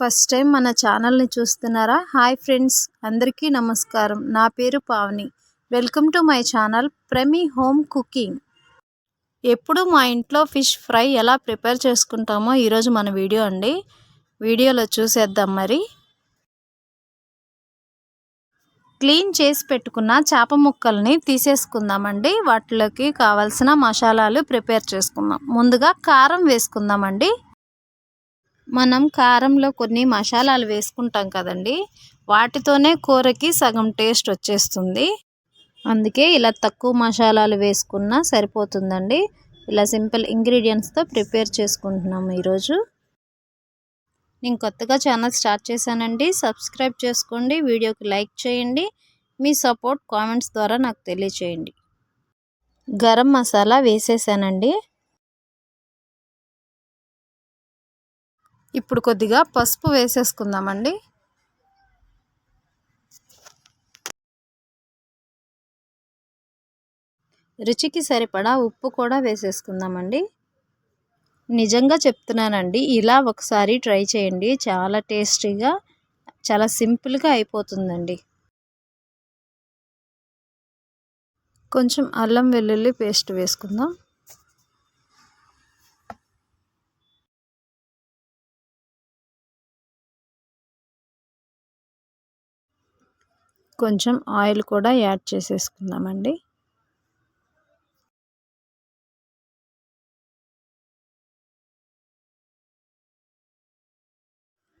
First time మన ఛానల్ని చూస్తున్నారా? హాయ్ ఫ్రెండ్స్ అందరికీ నమస్కారం. నా పేరు Pavani. Welcome to my channel Prami home cooking. ఎప్పుడు మా ఇంట్లో ఫిష్ ఫ్రై ఎలా ప్రిపేర్ చేసుకుంటామో ఈరోజు మన వీడియో అండి. వీడియోలో చూసేద్దాం మరి. క్లీన్ చేసి పెట్టుకున్న చేప ముక్కల్ని తీసేసుకుందామండి. వాటిలోకి కావాల్సిన మసాలాలు ప్రిపేర్ చేసుకుందాం. ముందుగా కారం వేసుకుందామండి. మనం కారంలో కొన్ని మసాలాలు వేసుకుంటాం కదండి వాటితోనే కూరకి సగం టేస్ట్ వచ్చేస్తుంది. అందుకే ఇలా తక్కువ మసాలాలు వేసుకున్నా సరిపోతుందండి. ఇలా సింపుల్ ఇంగ్రీడియంట్స్తో ప్రిపేర్ చేసుకుంటున్నాము ఈరోజు. నేను కొత్తగా ఛానల్ స్టార్ట్ చేశానండి. సబ్స్క్రైబ్ చేసుకోండి వీడియోకి లైక్ చేయండి మీ సపోర్ట్ కామెంట్స్ ద్వారా నాకు తెలియచేయండి. గరం మసాలా వేసేసానండి. ఇప్పుడు కొద్దిగా పసుపు వేసేసుకుందామండి. రుచికి సరిపడా ఉప్పు కూడా వేసేసుకుందామండి. నిజంగా చెప్తున్నానండి ఇలా ఒకసారి ట్రై చేయండి చాలా టేస్టీగా చాలా సింపుల్గా అయిపోతుందండి. కొంచెం అల్లం వెల్లుల్లి పేస్ట్ వేసుకుందాం. కొంచెం ఆయిల్ కూడా యాడ్ చేసేసుకుందామండి.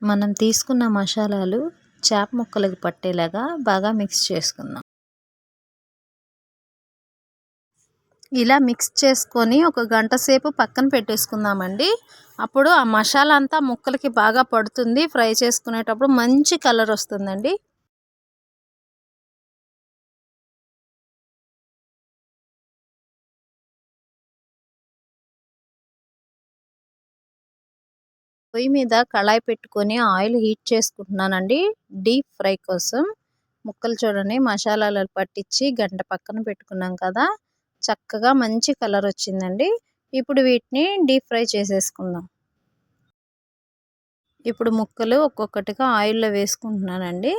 మనం తీసుకున్న మసాలాలు చేప ముక్కలకు పట్టేలాగా బాగా మిక్స్ చేసుకుందాం. ఇలా మిక్స్ చేసుకొని ఒక గంట సేపు పక్కన పెట్టేసుకుందామండి. అప్పుడు ఆ మసాలా అంతా ముక్కలకి బాగా పడుతుంది. ఫ్రై చేసుకునేటప్పుడు మంచి కలర్ వస్తుందండి. పొయ్యి మీద కళాయి పెట్టుకొని ఆయిల్ హీట్ చేసుకుంటున్నానండి. డీప్ ఫ్రై కోసం ముక్కలు చూడండి మసాలాలు పట్టించి గంట పక్కన పెట్టుకున్నాం కదా. చక్కగా మంచి కలర్ వచ్చిందండి. ఇప్పుడు వీటిని డీప్ ఫ్రై చేసేసుకుందాం. ఇప్పుడు ముక్కలు ఒక్కొక్కటిగా ఆయిల్లో వేసుకుంటున్నానండి.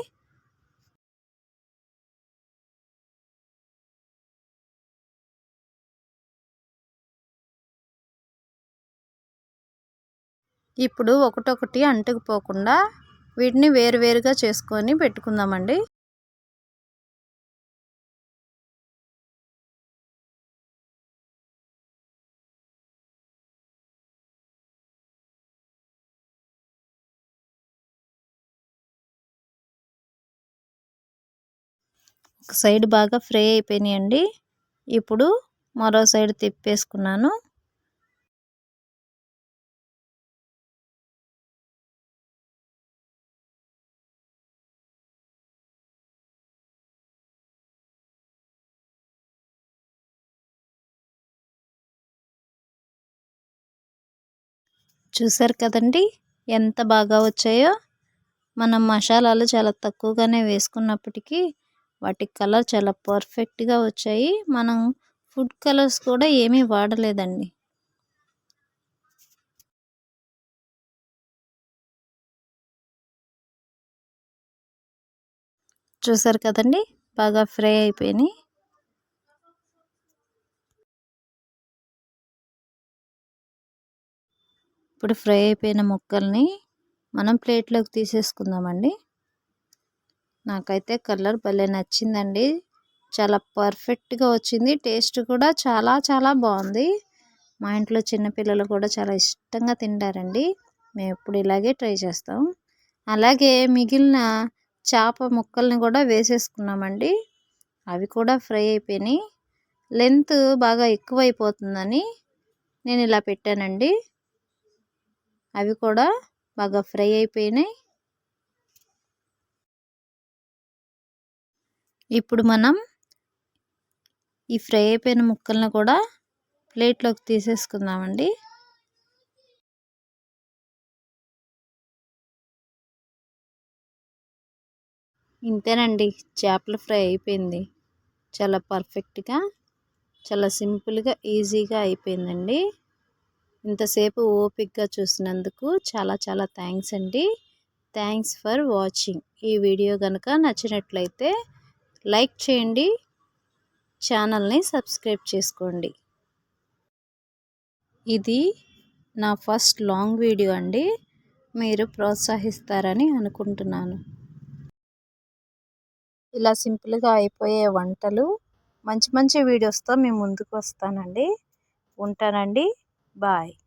ఇప్పుడు ఒకటొకటి అంటుకుపోకుండా వీటిని వేరువేరుగా చేసుకొని పెట్టుకుందామండి. ఒక సైడ్ బాగా ఫ్రై అయిపోయినాయండి. ఇప్పుడు మరో సైడ్ తిప్పేసుకున్నాను. చూసారు కదండి? ఎంత బాగా వచ్చాయో. మనం మసాలాలు చాలా తక్కువగానే వేసుకున్నప్పటికీ వాటి కలర్ చాలా పర్ఫెక్ట్గా వచ్చాయి. మనం ఫుడ్ కలర్స్ కూడా ఏమీ వాడలేదండి. చూసారు కదండి? బాగా ఫ్రై అయిపోయినాయి. ఇప్పుడు ఫ్రై అయిపోయిన ముక్కల్ని మనం ప్లేట్లోకి తీసేసుకుందామండి. నాకైతే కలర్ భలే నచ్చిందండి. చాలా పర్ఫెక్ట్గా వచ్చింది. టేస్ట్ కూడా చాలా చాలా బాగుంది. మా ఇంట్లో చిన్నపిల్లలు కూడా చాలా ఇష్టంగా తింటారండి. మేము ఎప్పుడు ఇలాగే ట్రై చేస్తాం. అలాగే మిగిలిన చేప ముక్కల్ని కూడా వేసేసుకున్నామండి. అవి కూడా ఫ్రై అయిపోయినాయి. లెంత్ బాగా ఎక్కువైపోతుందని నేను ఇలా పెట్టానండి. అవి కూడా బాగా ఫ్రై అయిపోయినాయి. ఇప్పుడు మనం ఈ ఫ్రై అయిపోయిన ముక్కలను కూడా ప్లేట్లోకి తీసేసుకుందామండి. ఇంతేనండి చేపల ఫ్రై అయిపోయింది. చాలా పర్ఫెక్ట్గా చాలా సింపుల్గా ఈజీగా అయిపోయిందండి. ఇంతసేపు ఓపిక్గా చూసినందుకు చాలా చాలా థ్యాంక్స్ అండి. Thanks for watching. ఈ వీడియో కనుక నచ్చినట్లయితే లైక్ చేయండి ఛానల్ని సబ్స్క్రైబ్ చేసుకోండి. ఇది నా ఫస్ట్ లాంగ్ వీడియో అండి. మీరు ప్రోత్సహిస్తారని అనుకుంటున్నాను. ఇలా సింపుల్గా అయిపోయే వంటలు మంచి మంచి వీడియోస్తో మేము ముందుకు వస్తానండి. ఉంటానండి. Bye.